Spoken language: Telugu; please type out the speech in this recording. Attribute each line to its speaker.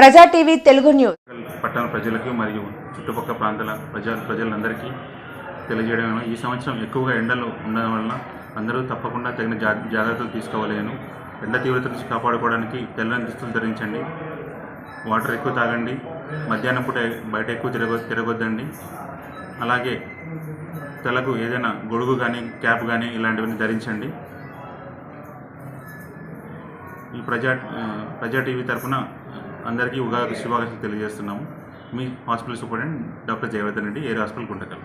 Speaker 1: ప్రజా టీవీ తెలుగు న్యూస్.
Speaker 2: పట్టణ ప్రజలకు మరియు చుట్టుపక్కల ప్రాంతాల ప్రజా ప్రజలందరికీ తెలియజేయడం ఈ సంవత్సరం ఎక్కువగా ఎండలు ఉండడం వలన అందరూ తప్పకుండా తగిన జాగ్రత్తలు తీసుకోవలేను ఎండ తీవ్రత నుంచి కాపాడుకోవడానికి తెల్లని దుస్తులు ధరించండి వాటర్ ఎక్కువ తాగండి మధ్యాహ్నం పూట బయట ఎక్కువ తిరగ తిరగొద్దండి. అలాగే తలకు ఏదైనా గొడుగు కానీ క్యాప్ కానీ ఇలాంటివన్నీ ధరించండి. ఈ ప్రజా ప్రజా టీవీ తరఫున అందరికీ ఉగాది శుభాకాంక్షలు తెలియజేస్తున్నాము. మీ hospital superintendent doctor Jayavardhan Reddy area hospital? Guntakal.